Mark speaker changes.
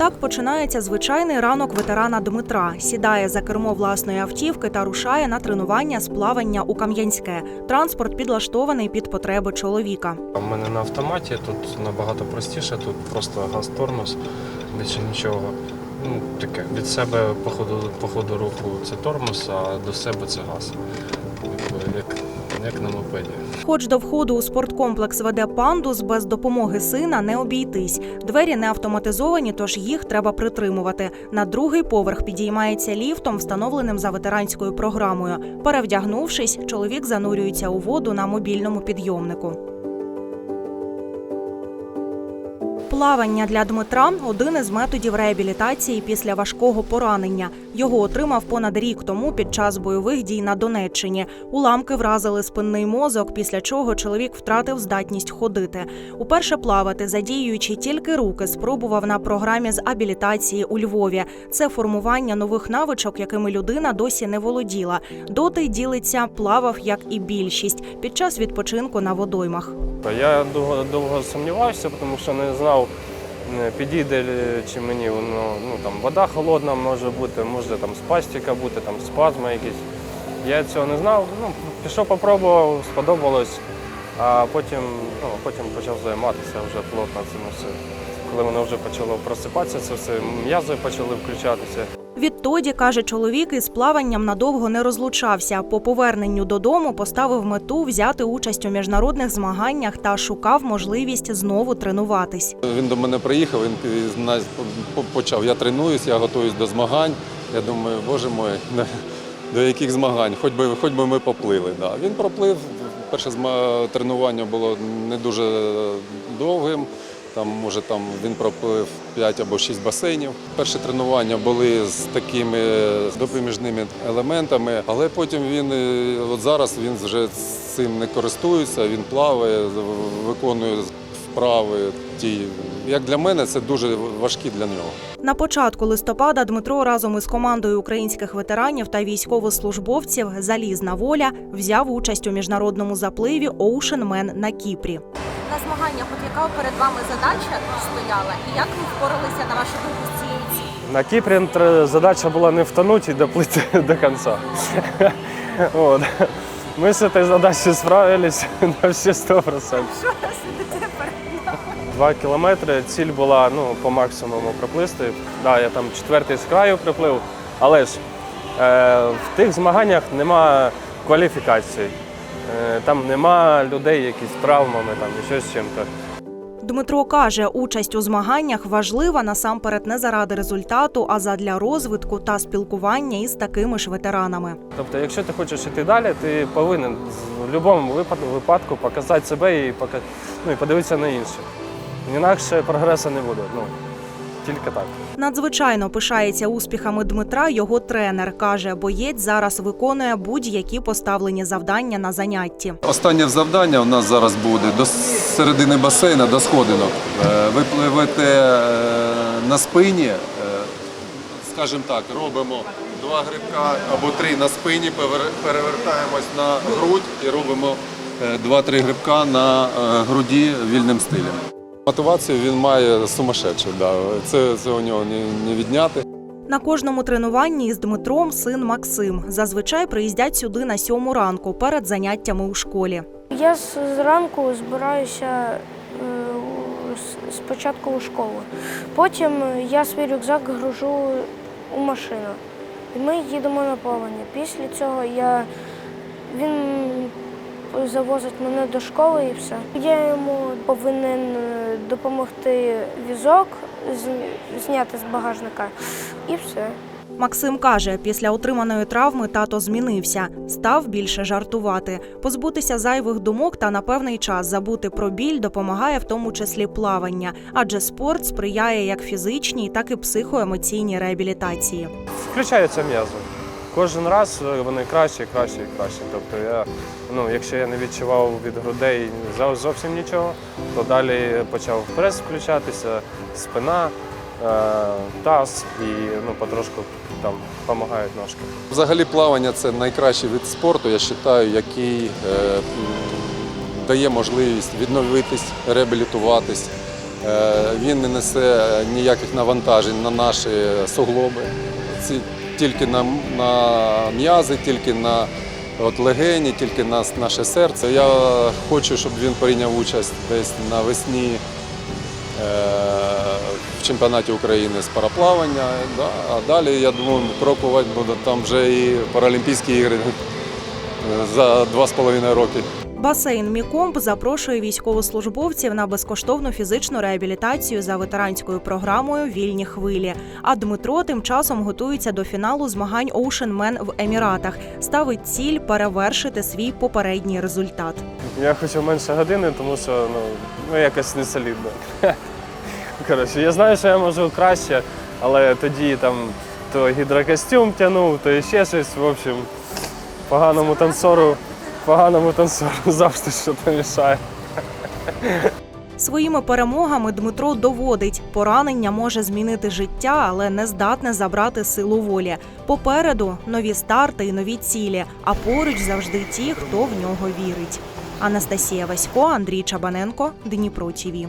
Speaker 1: Так починається звичайний ранок ветерана Дмитра. Сідає за кермо власної автівки та рушає на тренування з плавання у Кам'янське. Транспорт підлаштований під потреби чоловіка.
Speaker 2: У мене на автоматі тут набагато простіше, тут просто газ-тормоз, більше нічого. Ну, таке. Від себе по ходу, по ходу руху це тормоз, а до себе це газ. Як, як на мопеді.
Speaker 1: Хоч до входу у спорткомплекс веде пандус, без допомоги сина не обійтись. Двері не автоматизовані, тож їх треба притримувати. На другий поверх підіймається ліфтом, встановленим за ветеранською програмою. Перевдягнувшись, чоловік занурюється у воду на мобільному підйомнику. Плавання для Дмитра один із методів реабілітації після важкого поранення. Його отримав понад рік тому під час бойових дій на Донеччині. Уламки вразили спинний мозок, після чого чоловік втратив здатність ходити. Уперше плавати, задіюючи тільки руки, спробував на програмі з абілітації у Львові. Це формування нових навичок, якими людина досі не володіла. Доти ділиться, плавав як і більшість під час відпочинку на водоймах.
Speaker 2: Я довго, довго сумнівався, тому що не знав, е, підійде чи мені воно. Ну, там, вода холодна може бути, може там спастика бути, там спазми якісь. Я цього не знав. Ну, пішов, попробував, сподобалось, а потім, ну, потім почав займатися вже плотно цим все. Коли воно вже почало просипатися, це все м'язи почали включатися.
Speaker 1: Відтоді, каже чоловік, із плаванням надовго не розлучався. По поверненню додому поставив мету взяти участь у міжнародних змаганнях та шукав можливість знову тренуватись.
Speaker 3: Він до мене приїхав, він нас почав. Я тренуюсь, я готуюсь до змагань. Я думаю, боже мой, до яких змагань? Хоч би, хоч би ми поплили. Да. Він проплив. Перше тренування було не дуже довгим. Там, може, там він проплив 5 або 6 басейнів. Перші тренування були з такими допоміжними елементами, але потім він е, от зараз він вже цим не користується, він плаває, виконує вправи. Ті, як для мене, це дуже важкі для нього.
Speaker 1: На початку листопада Дмитро разом із командою українських ветеранів та військовослужбовців Залізна воля взяв участь у міжнародному запливі Man на Кіпрі.
Speaker 4: На змаганнях, от яка перед вами задача стояла, і як ви впоралися на вашу думку з цією цілею?
Speaker 2: На Кіпрі задача була не втонути і доплити до кінця. От. Ми з цією задачею справились на всі 100%.
Speaker 4: Що сидите перед
Speaker 2: Два кілометри. Ціль була ну, по максимуму проплисти. Да, я там четвертий з краю приплив, але ж е, в тих змаганнях нема кваліфікації. Е, там нема людей, які з травмами там, і щось з чим-то.
Speaker 1: Дмитро каже, участь у змаганнях важлива насамперед не заради результату, а задля розвитку та спілкування із такими ж ветеранами.
Speaker 2: Тобто, якщо ти хочеш йти далі, ти повинен в будь-якому випадку, показати себе і, ну, і подивитися на інших. Інакше прогресу не буде. Ну, тільки так.
Speaker 1: Надзвичайно пишається успіхами Дмитра. Його тренер каже, боєць зараз виконує будь-які поставлені завдання на занятті.
Speaker 3: Останнє завдання у нас зараз буде до середини басейна, до сходинок. Е, Ви пливете е, на спині, е, скажімо так, робимо два грибка або три на спині, перевертаємось на грудь і робимо два-три грибка на груді вільним стилем. Мотивацію він має сумасшедшу, да. це, це у нього не, не відняти.
Speaker 1: На кожному тренуванні із Дмитром син Максим. Зазвичай приїздять сюди на сьому ранку перед заняттями у школі.
Speaker 5: Я зранку збираюся е, спочатку у школу. Потім я свій рюкзак гружу у машину. І ми їдемо на плавання. Після цього я, він завозить мене до школи і все. Я йому повинен е, допомогти візок зняти з багажника і все.
Speaker 1: Максим каже, після отриманої травми тато змінився, став більше жартувати. Позбутися зайвих думок та на певний час забути про біль допомагає в тому числі плавання, адже спорт сприяє як фізичній, так і психоемоційній реабілітації.
Speaker 2: Включаються м'язи. Кожен раз вони краще, краще і краще. Тобто я, ну, якщо я не відчував від грудей зовсім нічого, то далі почав прес включатися, спина, е, таз і ну, потрошку там допомагають ножки.
Speaker 3: Взагалі плавання це найкращий вид спорту, я вважаю, який е, дає можливість відновитись, реабілітуватись. Е, Він не несе ніяких навантажень на наші суглоби, Ці- тільки на, на м'язи, тільки на от легені, тільки на наше серце. Я хочу, щоб він прийняв участь десь навесні е, в чемпіонаті України з параплавання. Да. А далі, я думаю, крокувати буде там вже і Паралімпійські ігри е, за два з половиною роки.
Speaker 1: Басейн Мікомб запрошує військовослужбовців на безкоштовну фізичну реабілітацію за ветеранською програмою Вільні хвилі. А Дмитро тим часом готується до фіналу змагань Ocean Man в Еміратах. Ставить ціль перевершити свій попередній результат.
Speaker 2: Я хочу менше години, тому що ну, ну якось не солідно. Коротше, я знаю, що я можу краще, але тоді там то гідрокостюм тягнув, то ще щось. В общем, поганому танцору, поганому танцору завжди щось мішає.
Speaker 1: Своїми перемогами Дмитро доводить, поранення може змінити життя, але не здатне забрати силу волі. Попереду нові старти і нові цілі, а поруч завжди ті, хто в нього вірить. Анастасія Васько, Андрій Чабаненко, Дніпро ТІВІ.